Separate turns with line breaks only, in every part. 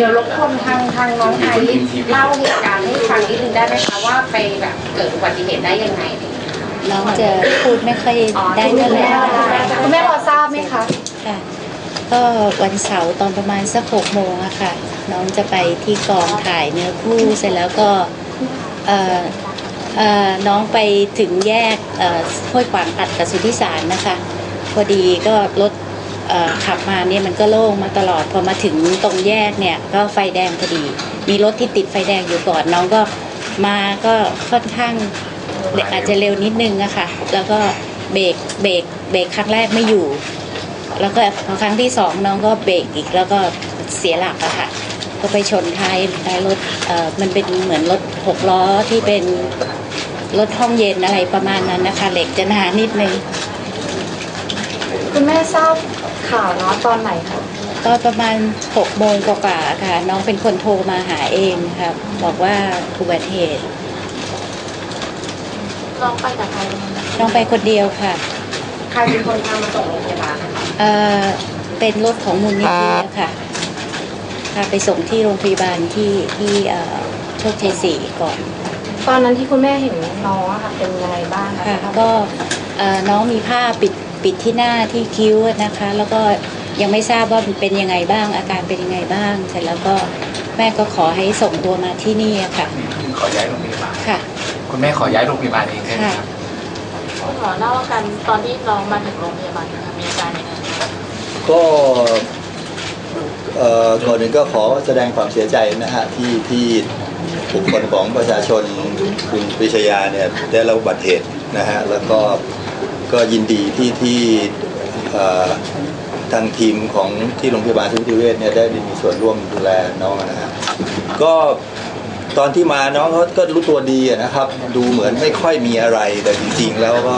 เดี๋ยวรบกวนทางทางน้องไอซ์เล่าเหตุการณ์ให้ฟังนิดนึงได้ไหมคะว่าไปแบบเกิดอุบัติเหตุได้ยังไงอะไรองเงี้ยค่ะ
น้องจะพูดไม่ค่อยได้เท่าไหร่
คุณแม่พอทราบไหมคะ
ค่ะก็วันเสาร์ตอนประมาณสักหกโมงอะค่ะ น้องจะไปที่กองถ่ายเนื้อคู่เสร็จแล้วก็น้องไปถึงแยกห้วยขวางตัดกับสุทธิสารนะคะ พอดีก็รถ ขับมาเนี่ยมันก็โล่งมาตลอดพอมาถึงตรงแยกเนี่ยก็ไฟแดงพอดี มีรถที่ติดไฟแดงอยู่ก่อนน้องก็มาก็ค่อนข้างอาจจะเร็วนิดนึงอะค่ะแล้วก็เบรกเบรกเบรกครั้งแรกไม่อยู่ แล้วก็พอครั้งที่สองน้องก็เบรกอีกแล้วก็เสียหลักอะค่ะก็ไปชนท้ายท้ายรถเอ่อมันเป็นเหมือนรถหกล้อที่เป็นรถห้องเย็นอะไรประมาณนั้นนะคะ เหล็กจะหนานิดนึง
คุณแม่ทราบข่าวเนาะตอนไหนคะ
ก็ประมาณหกโมงกว่าๆค่ะ น้องเป็นคนโทรมาหาเองค่ะบอกว่าอุบัติเหตุ
น้องไปกับใคร
น้องไปคนเดียวค่ะ
ใครเป็นคนพามาส่งโรงพยาบาลนะคะ
เอ่อเป็นรถของมูลนิธิอะค่ะพาไปส่งที่โรงพยาบาลที่ที่เอ่อโชคชัยสี่ก่อน
ตอนนั้นที่คุณแม่เห็นน้องอะค่ะเป็นยังไงบ้างคะ
ค่ะ ก็เอ่อน้องมีผ้าปิด ปิดที่หน้าที่คิ้วนะคะ แล้วก็ยังไม่ทราบว่ามันเป็นยังไงบ้าง อาการเป็นยังไงบ้าง เสร็จแล้วก็แม่ก็ขอให้ส่งตัวมาที่นี่อะค่ะ
ขอย้ายโรงพยาบาล
ค่ะ
คุณแม่ขอย้ายโรงพยาบาลเองใช่ไหม
ค่ะ
ครับ
คุณหมอเล่าอาการตอนที่น้องมาถึงโรงพยาบาลนะคะมีอาการยังไงบ้าง
ก็เอ่อก่อนหนึ่งก็ขอแสดงความเสียใจนะฮะที่ที่บุคคลของประชาชนคุณปริชยาเนี่ยได้รับอุบัติเหตุนะฮะแล้วก็ ก็ยินดีที่ที่ทางทีมของที่โรงพยาบาลสุวิเวชเนี่ยได้มีส่วนร่วมดูแลน้องนะฮะก็ตอนที่มาน้องเขาก็รู้ตัวดีนะครับ ดูเหมือนไม่ค่อยมีอะไรแต่จริงๆ แล้วก็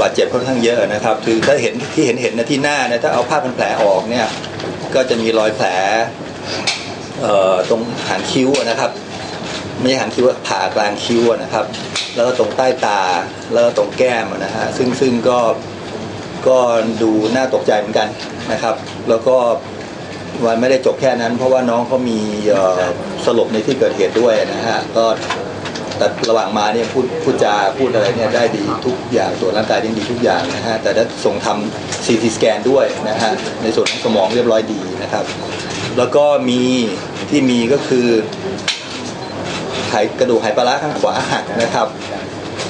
บาดเจ็บค่อนข้างเยอะนะครับ คือถ้าเห็นที่เห็นเห็นนะที่หน้านี่ยถ้าเอาผ้าพันแผลออกเนี่ยก็จะมีรอยแผลตรงหางคิ้วนะครับ ไม่ใช่หางคิ้วผ่ากลางคิ้วนะครับ แล้วก็ตรงใต้ตา แล้วก็ตรงแก้มนะฮะซึ่งซึ่งก็ก็ดูน่าตกใจเหมือนกันนะครับ แล้วก็มันไม่ได้จบแค่นั้น เพราะว่าน้องเขามีสลบในที่เกิดเหตุด้วยนะฮะก็แต่ระหว่างมาเนี่ยพูดพูดจาพูดอะไรเนี่ยได้ดีทุกอย่างส่วนร่างกายยังดีทุกอย่างนะฮะแต่ได้ส่งทำซีทีสแกนด้วยนะฮะในส่วนของสมองเรียบร้อยดีนะครับ แล้วก็มีที่มีก็คือ ไขกระดูกไหปลาร้าข้างขวาหักนะครับ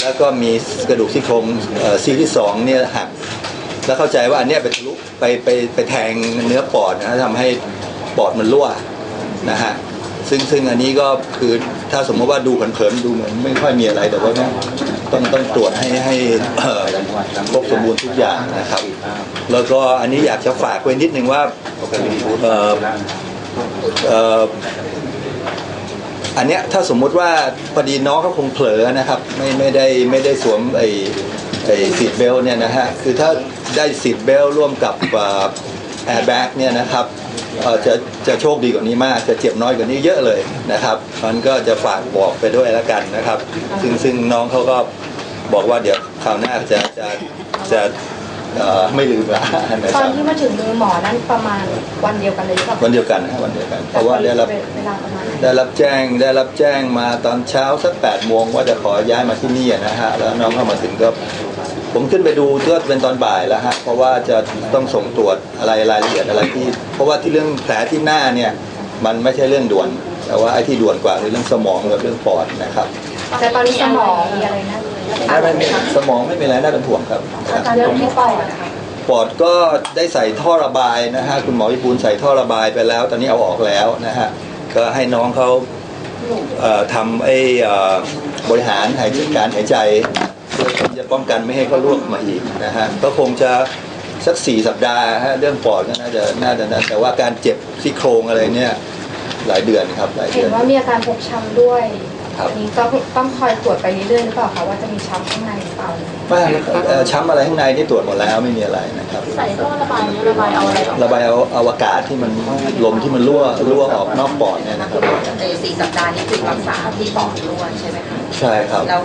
แล้วก็มีกระดูกซี่โครงซี่ที่สองเนี่ยหัก แล้วเข้าใจว่าอันเนี้ยไปทะลุไปไปไปแทงเนื้อปอดนะทำให้ปอดมันรั่วนะฮะซึ่งซึ่งอันนี้ก็คือถ้าสมมติว่าดูเผินๆดูเหมือนไม่ค่อยมีอะไรแต่ว่าต้องต้องต้องตรวจให้ให้ครบสมบูรณ์ทุกอย่างนะครับ แล้วก็อันนี้อยากจะฝากไว้นิดนึงว่าเอันเนี้ยถ้าสมมุติว่าพอดีน้องเขาคงเผลอนะครับไม่ไม่ได้ไม่ได้สวมไอ้ไอ้ซีดเบลเนี่ยนะฮะคือถ้าได้ซีดเบลร่วมกับแอร์แบ็กเนี่ยนะครับจะจะโชคดีกว่านี้มาก จะเจ็บน้อยกว่านี้เยอะเลยนะครับมันก็จะฝากบอกไปด้วยแล้วกันนะครับ ซึ่งซึ่งน้องเขาก็บอกว่าเดี๋ยวคราวหน้าจะจะจะ ไม่ลืมละนะ
ต
ค
อน
รับ
ที่มาถึงมือหมอนั้นประมาณวันเดียวกันเลยหรือเปล่า
วันเดียวกันนะฮะวันเดียวกัน เพราะว่าได้รับ
เวลาประมาณไหน
ได้รับแจ้งได้รับแจ้งมาตอนเช้าสักแปดโมงว่าจะขอย้ายมาที่นี่นะฮะแล้วน้องเข้ามาถึงก็ผมขึ้นไปดูก็เป็นตอนบ่ายแล้วฮะเพราะว่าจะต้องส่งตรวจอะไรรายละเอียดอะไรที่ เพราะว่าที่เรื่องแผลที่หน้าเนี่ยมันไม่ใช่เรื่องด่วน แต่ว่าไอ้ที่ด่วนกว่าคือเรื่องสมองกับเรื่องปอดนะครับ
แต่ตอนนี้สมองมีอะไรนะ
ไม่ไม่ไม่สมองไม่เป็นไรน่าเป็นห่วงครับ
อาการเรื่องที่ปอดนะคะ
ปอดก็ได้ใส่ท่อระบายนะฮะคุณหมอวิบูลย์ใส่ท่อระบายไปแล้ว ตอนนี้เอาออกแล้วนะฮะก็ให้น้องเขาเอ่อทำไอ้เอ่อบริหารหายใจการหายใจเพื่อที่จะป้องกันไม่ให้เขาลวกมาอีกนะฮะก็คงจะสักสี่สัปดาห์ฮะเรื่องปอดก็น่าจะน่าจะนะแต่ว่าการเจ็บซี่โครงอะไรเนี่ยหลายเดือนครับหลาย
เห็
เดื
น
อน
ว่ามีอาการฟกช้ำด้วย
ครับ
อันนี้ก็ต้องคอยตรวจไปเรื่อยๆหรือเปล่าคะว่าจะมีช้ำข้างในหรือเปล่า
ไม่เอ่อช้ำอะไรข้างในนี่ตรวจหมดแล้วไม่มีอะไรนะครับ
ใส่ท่อระบายนี้ระบายเอาอะไรออก
ระบายเอาเอาอากาศที่มันลมที่มันรั่วรั่วออกนอกปอดเนี่ยนะครับ
เออสี่สัปดาห์นี้คือรักษาที่ปอดล้วนใช่ไหมคะ
ใช่ครับ
แล้ว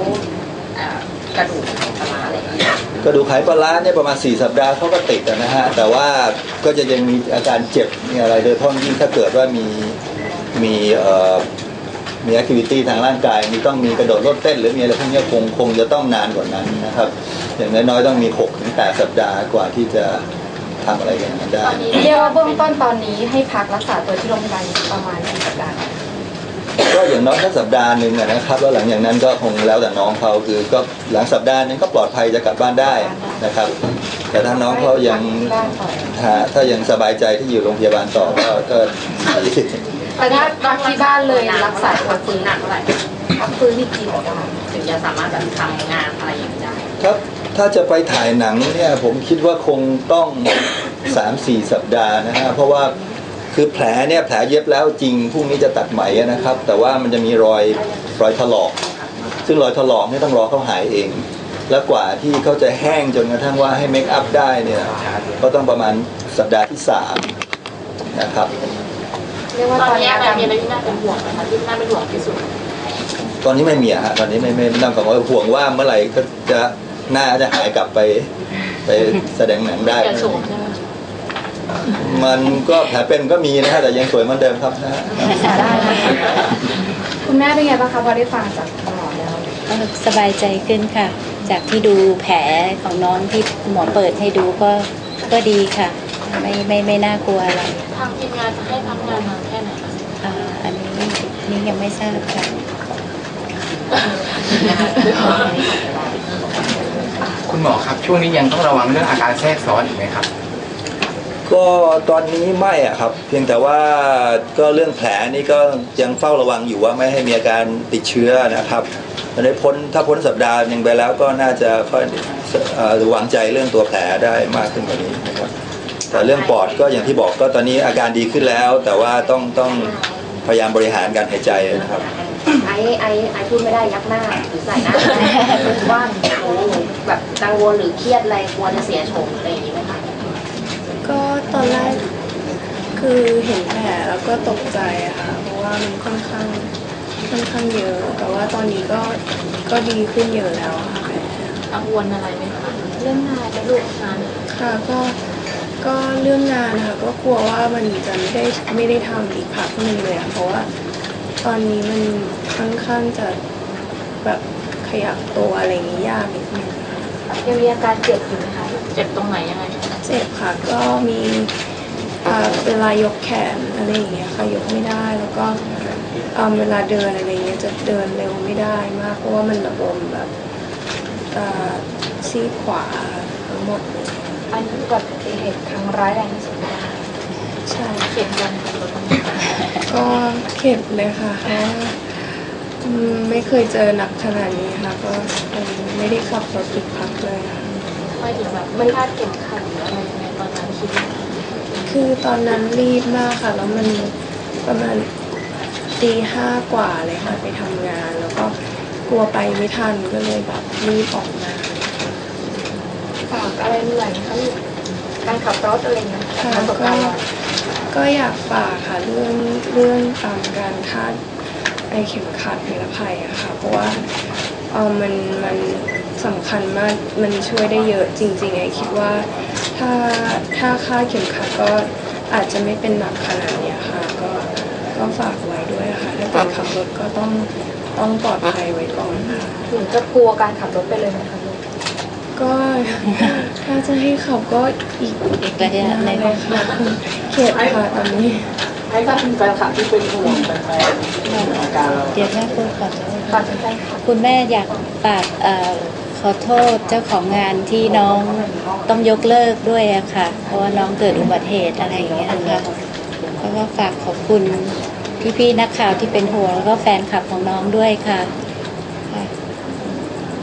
เอ่อกระดูกไขปลาร้าอะไรอย่างเงี้ย
กระดูกไขปลาร้าเนี่ยประมาณ 4 สัปดาห์เขาก็ติดอะนะฮะแต่ว่าก็จะยังมีอาการเจ็บมีอะไรโดยเฉพาะยิ่งถ้าเกิดว่ามีมีเอ่อ มีแอคทิวิตี้ทางร่างกาย มีต้องมีกระโดดโลดเต้น หรือมีอะไรพวกเนี้ยคงคงจะต้องนานกว่านั้นนะครับ อย่างน้อยๆต้องมี6ถึง8สัปดาห์กว่าที่จะทำอะไรอย่างนั้นได้
ตอนนี้
เรียกว่าเบื้องต้นตอนนี้ให้พักรักษาตัวที่โรงพยาบาลประมาณกี่สัปดาห์
ก็อย่างน้อยสักสัปดาห์หนึ่งอะนะครับแล้วหลังจากนั้นก็คงแล้วแต่น้องเขาคือก็หลังสัปดาห์หนึงก็ปลอดภัยจะกลับบ้านได้นะครับ แต่ถ้าน้องเขายัง
ที่บ้านต่อ
ฮะถ้ายังสบายใจที่อยู่โรงพยาบาลต่อก็ก็ดี
แต่ถ้าพักที่บ้านเลยรักษาตัว
ฟื้นหนักเท่าไหร่
พักฟื้นอีกกี่สัปดาห์
ถึงจะสามารถแบบทำงานอะไรอย่างได้
ครับถ้าจะไปถ่ายหนังเนี่ยผมคิดว่าคงต้องสามสี่สัปดาห์นะฮะเพราะว่าคือแผลเนี่ยแผลเย็บแล้วจริงพรุ่งนี้จะตัดไหมนะครับ แต่ว่ามันจะมีรอยรอยถลอก ซึ่งรอยถลอกเนี่ยต้องรอเขาหายเอง แล้วกว่าที่เขาจะแห้งจนกระทั่งว่าให้เมคอัพได้เนี่ยก็ต้องประมาณสัปดาห์ที่สามนะครับ
เรียกว่า
ตอน
นี้
อะ
อา
ไร
การ
มีอะไรที่น่าเป็นห่วงไหมคะที่น่าเป็นห่วงที่สุด
ตอนนี้ไม่มีอะฮะตอนนี้ไม่ไม่ไม่ต้องกังวลห่วงว่าเมื่อไหร่ก็จะหน้าจะหายกลับไป ไปแสดงหนังได้
แก่โฉมใช่ไหม
มันก็แผลเป็นก็มีนะฮะแต่ยังสวยเหมือนเดิมครับนะฮะ
รักษาได้นะคะคุณแม่เป็นไงบ้างคะพอได้ฟังจากหมอแล้ว
ก็สบายใจขึ้นค่ะ จากที่ดูแผลของน้องที่หมอเปิดให้ดูก็ก็ดีค่ะ ไม่ไม่ไม่น่ากลัวอะไร
ทางทีมงานจะให้พักงานนานแค่ไหนคะ
อ่าอันนี้นี่ยังไม่ทราบค่ะ
คุณหมอครับช่วงนี้ยังต้องระวังเรื่องอาการแทรกซ้อนอีกไหมครับ
ก็ตอนนี้ไม่อะครับ เพียงแต่ว่าก็เรื่องแผลนี่ก็ยังเฝ้าระวังอยู่ว่าไม่ให้มีอาการติดเชื้อนะครับตอนนี้พ้นถ้าพ้นสัปดาห์หนึ่งไปแล้วก็น่าจะค่อยเอ่อวางใจเรื่องตัวแผลได้มากขึ้นกว่านี้นะครับ แต่เรื่องปอดก็อย่างที่บอกก็ตอนนี้อาการดีขึ้นแล้ว แต่ว่าต้องต้องพยายามบริหารการหายใจนะครับ
ไอ้ไอ้ไอ้พูดไม่ได้ยักหน้าหรือใส่หน้าว่าโอ้แบบกังวลหรือเครียดอะไรกลัวจะเสียโฉมอะไรอย่างนี้ไหมคะ
ก็ตอนแรกคือเห็นแผลแล้วก็ตกใจอะค่ะ เพราะว่ามันค่อนข้างค่อนข้างเยอะ แต่ว่าตอนนี้ก็ก็ดีขึ้นเยอะแล้วอะค่ะแผล
กังวลอะไรไหมคะ
เรื่องงานไหมลูก
งาน
ค่ะก็ ก็เรื่องงานนะคะก็กลัวว่ามันจะไม่ได้ไม่ได้ทำอีกพักหนึ่งเลยอะเพราะว่าตอนนี้มันค่อนข้างจะแบบขยับตัวอะไรอย่างงี้ยากนิดนึงค่ะ
ยังมีอาการเจ็บอยู่ไหมคะ
เจ็บตรงไหนยังไง
เจ็บค่ะก็มีอ่าเวลายกแขนอะไรอย่างเงี้ยค่ะยกไม่ได้แล้วก็อ่าเวลาเดินอะไรเงี้ยจะเดินเร็วไม่ได้มาก เพราะว่ามันระบมแบบอ่าซีกขวาทั้งหมดเลย
อันนี้อุบัติเหตุครั้งร้ายแรงที่สุดนะคะ
ใช่
เจ็บกันขับรถ
ก็เข็ดเลยค่ะเพราะว่าอืมไม่เคยเจอหนักขนาดนี้ค่ะ ก็คงไม่ได้ขับรถอีกพักเลยค่ะ
ไม่ถึงแบบไม่คาดเข็มขัดหรืออะไรยังไงตอนนั้นคิดว่า
คือตอนนั้นรีบมากค่ะ แล้วมันประมาณตีห้ากว่าเลยค่ะ ไปทำงาน แล้วก็กลัวไปไม่ทันก็เลยแบบรีบออกมา
ฝากอะไรเหนื่อยไหมคะลูกการขับรถอะไรอย่างเงี้ย
ค่ะ
ประสบ
ก็
การณ์เรา
ก็อยากฝากค่ะเรื่องเรื่องตามการคาดไอเข็มขัดนิรภัยอะค่ะ เพราะว่าเออมันมันสำคัญมากมันช่วยได้เยอะจริงๆไอคิดว่า ถ้าถ้าคาดเข็มขัดก็อาจจะไม่เป็นหนักขนาดเนี้ยค่ะ ก็ก็ฝากไว้ด้วยค่ะถ้าเกิดขับรถก็ต้องต้องปลอดภัยไว้ก่อนค่ะ
ถึงจะกลัวการขับรถไปเลยไหมคะ ก
ก็ถ้าจะให้ขับก็อีก
อีกระยะหนึ่ง
เลยค่ะเข็ดค่ะตอนนี้
ให้ถ้าเป็นแฟนคลับที่เป็นห่วงแฟนๆอาการเรา
เดี๋ยวแม่พูดก่อนเลย
ก่อนจะไปขับ
คุณแม่อยากฝากขอโทษเจ้าของงานที่น้องต้องยกเลิกด้วยอะค่ะ เพราะว่าน้องเกิดอุบัติเหตุอะไรอย่างเงี้ยค่ะแล้วก็ฝากขอบคุณพี่ๆนักข่าวที่เป็นห่วงแล้วก็แฟนคลับของน้องด้วยค่ะ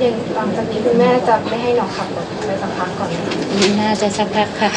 ยังหลังจากนี้คุณแม่จะไม่ให้น้องขับรถไปสักพักก่อนไหมคะ
น่าจะสักพักค่ะ